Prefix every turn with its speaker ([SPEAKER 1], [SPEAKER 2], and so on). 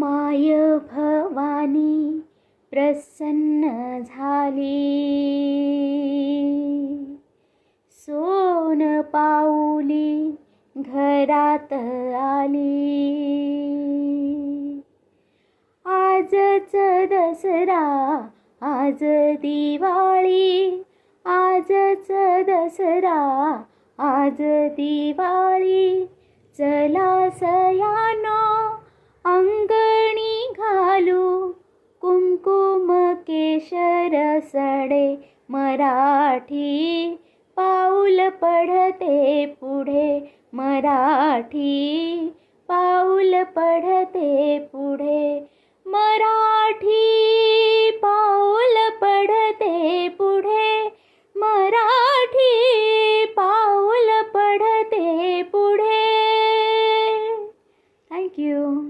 [SPEAKER 1] माय भवानी प्रसन्न झाली. सोन पाऊली घरात आली. आजच दसरा आज दिवाळी आजच दसरा आज दिवाळी. चला सयानो केशर सडे मराठी. पाऊल पढ़ते पुढे मराठी. पाऊल पढ़ते पुढे मराठी. पाऊल पढ़ते पुढे मराठी. पाऊल पढ़ते पुढे. थँक्यू